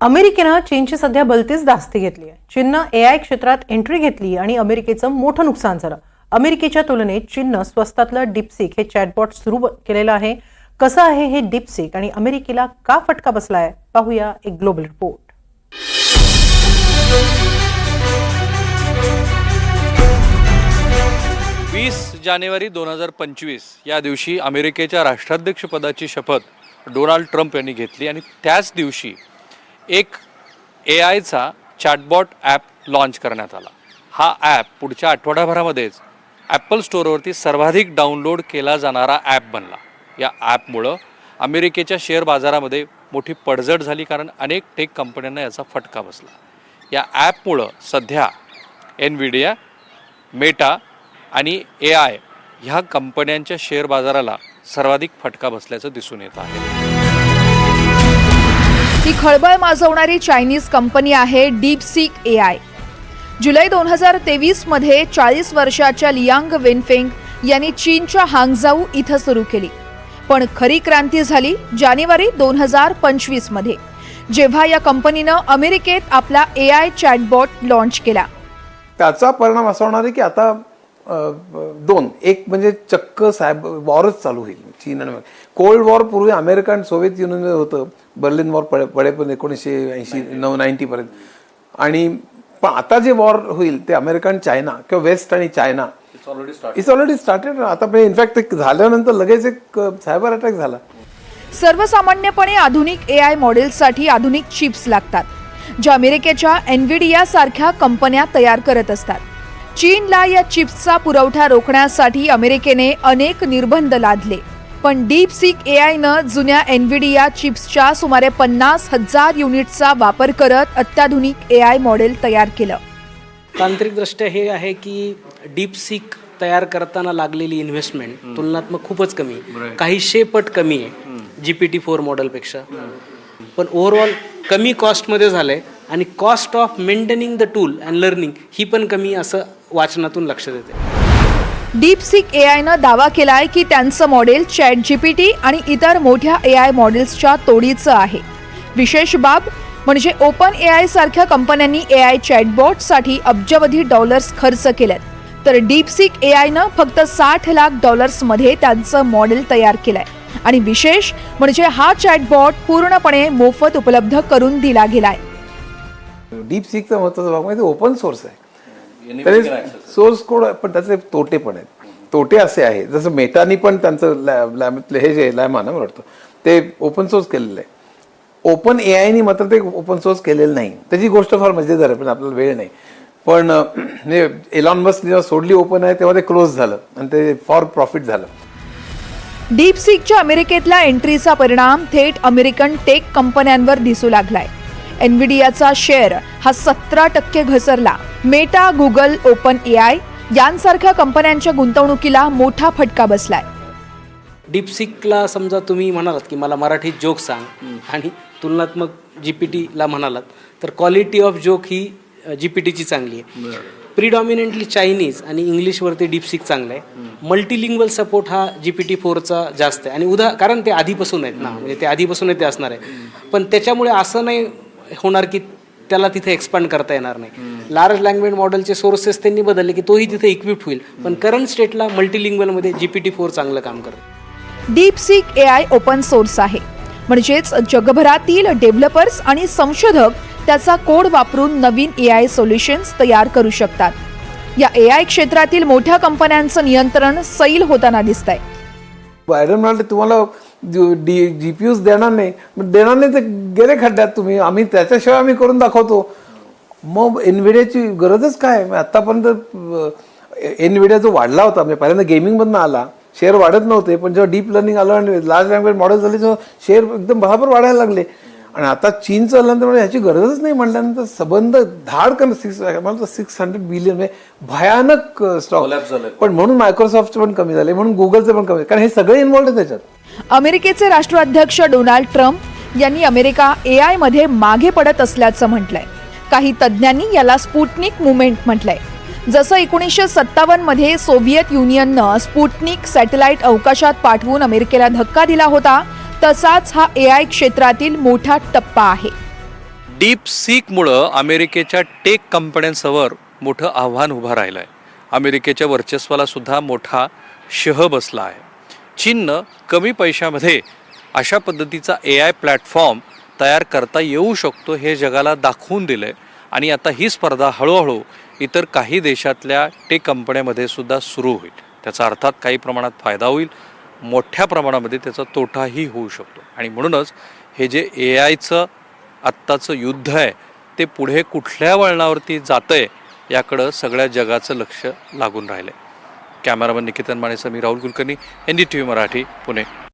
अमेरिकेनं चीनची सध्या बलतीच दास्ती घेतली आहे. चीननं ए आय क्षेत्रात एंट्री घेतली आणि अमेरिकेचं मोठं नुकसान झालं. अमेरिकेच्या तुलनेत चीननं स्वस्तातलं डिपसिक हे चॅटबॉट सुरू केलेलं आहे. कसं आहे हे डिपसिक आणि अमेरिकेला का फटका बसलाय? पाहूया एक ग्लोबल रिपोर्ट वीस जानेवारी दोन हजार पंचवीस या दिवशी अमेरिकेच्या राष्ट्राध्यक्षपदाची शपथ डोनाल्ड ट्रम्प यांनी घेतली आणि त्याच दिवशी एक ए आयचा चॅटबॉट ॲप लॉन्च करण्यात आला. हा ॲप पुढच्या आठवड्याभरामध्येच ॲपल स्टोअरवरती सर्वाधिक डाउनलोड केला जाणारा ॲप बनला. या ॲपमुळं अमेरिकेच्या शेअर बाजारामध्ये मोठी पडझड झाली कारण अनेक टेक कंपन्यांना याचा फटका बसला. या ॲपमुळं सध्या एनविडिया मेटा आणि ए आय ह्या कंपन्यांच्या शेअर बाजाराला सर्वाधिक फटका बसल्याचं दिसून येत आहे. ही खळबळ माजवणारी चायनीज कंपनी आहे डीपसीक ए आय जुलै दोन हजार तेवीसमध्ये चाळीस वर्षाच्या लियांग वेनफेंग यांनी चीनच्या हांगजाऊ इथं सुरू केली. पण खरी क्रांती झाली जानेवारी दोन हजार पंचवीसमध्ये जेव्हा या कंपनीनं अमेरिकेत आपला ए आय चॅटबॉट लॉन्च केला. त्याचा परिणाम असा होणार आहे की आता दोन. एक म्हणजे चक्क साहेब वॉरच चालू होईल. चीन आणि कोल्ड वॉर पूर्वी अमेरिका आणि सोव्हिएत युनियन होतं. बर्लिन वॉर पडे पडेपर्यंत एकोणीसशे ऐंशी नऊ नाईन्टी पर्यंत. आणि पण आता जे वॉर होईल ते अमेरिका आणि चायना किंवा वेस्ट आणि चायना. इट्स ऑलरेडी स्टार्टेड आता इनफॅक्ट ते झाल्यानंतर लगेच एक सायबर अटॅक झाला. सर्वसामान्यपणे आधुनिक ए आय मॉडेल्ससाठी आधुनिक चिप्स लागतात ज्या अमेरिकेच्या एनव्हिडिया सारख्या कंपन्या तयार करत असतात. चीनला या चिप्सचा पुरवठा रोखण्यासाठी अमेरिकेने अनेक निर्बंध लादले. पण डीप सीक ए आयनं जुन्या एनव्हिडिया चिप्सच्या सुमारे पन्नास हजार युनिटचा वापर करत अत्याधुनिक ए आय मॉडेल तयार केलं. तांत्रिकदृष्ट्या हे आहे की डीप सीक तयार करताना लागलेली इन्व्हेस्टमेंट तुलनात्मक खूपच कमी काहीशे पट कमी आहे जी पी टी फोर मॉडेलपेक्षा. पण ओव्हरऑल कमी कॉस्टमध्ये झालं आहे आणि cost of maintaining the tool and learning ही पण कमी असं वाचनातून लक्षात येते डीपसिक ए आयनं दावा केलाय की त्यांचं मॉडेल चॅट जीपीटी आणि इतर मोठ्या ए आय मॉडेल्सच्या तोडीचं आहे. विशेष बाब म्हणजे ओपन ए आय सारख्या कंपन्यांनी ए आय चॅटबॉटसाठी अब्जावधी डॉलर्स खर्च केलेत तर डीपसिक ए आयनं फक्त साठ लाख डॉलर्समध्ये त्यांचं मॉडेल तयार केलंय. आणि विशेष म्हणजे हा चॅटबॉट पूर्णपणे मोफत उपलब्ध करून दिला गेलाय. डीप सीकचा महत्त्वाचा भाग म्हणजे ओपन सोर्स आहे. तरी सोर्स कोड पण त्याचे तोटे पण आहेत. तोटे असे आहे जसं मेटानी पण त्यांचं लॅब लॅब हे जे लॅमा ना मला वाटतं. ते ओपन सोर्स केलेलं आहे. ओपन ए आयनी मात्र ते ओपन सोर्स केलेलं नाही. त्याची गोष्ट फार मजेदार आहे पण आपल्याला वेळ नाही. पण म्हणजे एलॉन मस्क जेव्हा सोडली ओपन आहे तेव्हा ते क्लोज झालं. आणि ते फॉर प्रॉफिट झालं. डीपसीकच्या अमेरिकेतल्या एंट्रीचा परिणाम थेट अमेरिकन टेक कंपन्यांवर दिसू लागलाय. एनव्हिडियाचा शेअर हा सतरा टक्के घसरला. Meta Google open A I यांसारख्या कंपन्यांच्या गुंतवणुकीला मोठा फटका बसलाय. डीपसिकला समजा तुम्ही म्हणालात की मला मराठीत जोक सांग आणि तुलनात्मक जी पी टीला म्हणालात तर क्वालिटी ऑफ जोक ही जी पी टीची चांगली आहे. प्रिडॉमिनेंटली चायनीज आणि इंग्लिशवरती डीपसिक चांगलं आहे. मल्टीलिंग्वल सपोर्ट हा जी पी टी फोरचा जास्त आहे. आणि उदा कारण ते आधीपासून आहेत ना म्हणजे ते आधीपासून ते असणार आहे. पण त्याच्यामुळे असं नाही होणार की त्याला तिथे एक्सपांड करता येणार नाही. लार्ज लँग्वेज मॉडेलचे सोर्सेस त्यांनी बदलले की तोही तिथे इक्विप्ड होईल. पण करंट स्टेटला मल्टीलिंग्वलमध्ये जी पी टी फोर चांगलं काम करतं. DeepSeek A I open source आहे. म्हणजेच जगभरातील डेव्हलपर्स आणि संशोधक त्याचा कोड वापरून नवीन ए आय सोल्युशन्स तयार करू शकतात. या ए आय क्षेत्रातील मोठ्या कंपन्यांचं नियंत्रण सैल होताना दिसतंय. बायडन म्हणाले तुम्हाला डी जी पी यूज देणार नाही मग देणार नाही तर गेले खड्ड्यात तुम्ही. आम्ही त्याच्याशिवाय आम्ही करून दाखवतो. मग एनविडियाची गरजच काय? मग आत्तापर्यंत एनविडिया जो वाढला होता म्हणजे पहिल्यांदा गेमिंगमधनं आला शेअर वाढत नव्हते पण जेव्हा डीप लर्निंग आलं आणि लार्ज लँग्वेज मॉडेल झाले तेव्हा शेअर एकदम बराबर वाढायला लागले. आणि आता चीनचं आल्यानंतर म्हणजे ह्याची गरजच नाही म्हटल्यानंतर संबंध धाड करणं सिक्स मला सिक्स हंड्रेड बिलियन म्हणजे भयानक स्टॉक पण म्हणून मायक्रोसॉफ्ट पण कमी झाले म्हणून गुगलचं पण कमी. कारण हे सगळे इन्व्हॉल्ड आहे त्याच्यात. अमेरिकेचे राष्ट्राध्यक्ष डोनाल्ड ट्रम्प यांनी अमेरिका ए आयमध्ये मागे पडत असल्याचं म्हटलंय. काही तज्ज्ञांनी याला स्पुटनिक मुवमेंट म्हटलंय. जसं एकोणीसशे सत्तावन्नमध्ये सोव्हिएत युनियननं स्पुटनिक सॅटेलाइट अवकाशात पाठवून अमेरिकेला धक्का दिला होता तसाच हा ए आय क्षेत्रातील मोठा टप्पा आहे. डीप सीकमुळं अमेरिकेच्या टेक कंपन्यांसमोर मोठं आव्हान उभं राहिलं आहे अमेरिकेच्या वर्चस्वाला सुद्धा मोठा शह बसला आहे. चीननं कमी पैशामध्ये अशा पद्धतीचा ए आय प्लॅटफॉर्म तयार करता येऊ शकतो हे जगाला दाखवून दिलं आहे आणि आता ही स्पर्धा हळूहळू इतर काही देशातल्या टेक कंपन्यामध्ये सुद्धा सुरू होईल. त्याचा अर्थात काही प्रमाणात फायदा होईल. मोठ्या प्रमाणामध्ये त्याचा तोटाही होऊ शकतो. आणि म्हणूनच हे जे ए आयचं आत्ताचं युद्ध आहे ते पुढे कुठल्या वळणावरती जातं आहे याकडं सगळ्या जगाचं लक्ष लागून राहिलं आहे कॅमेरामन निकेतन मानेसह मी Rahul Kulkarni N D T V Marathi Pune.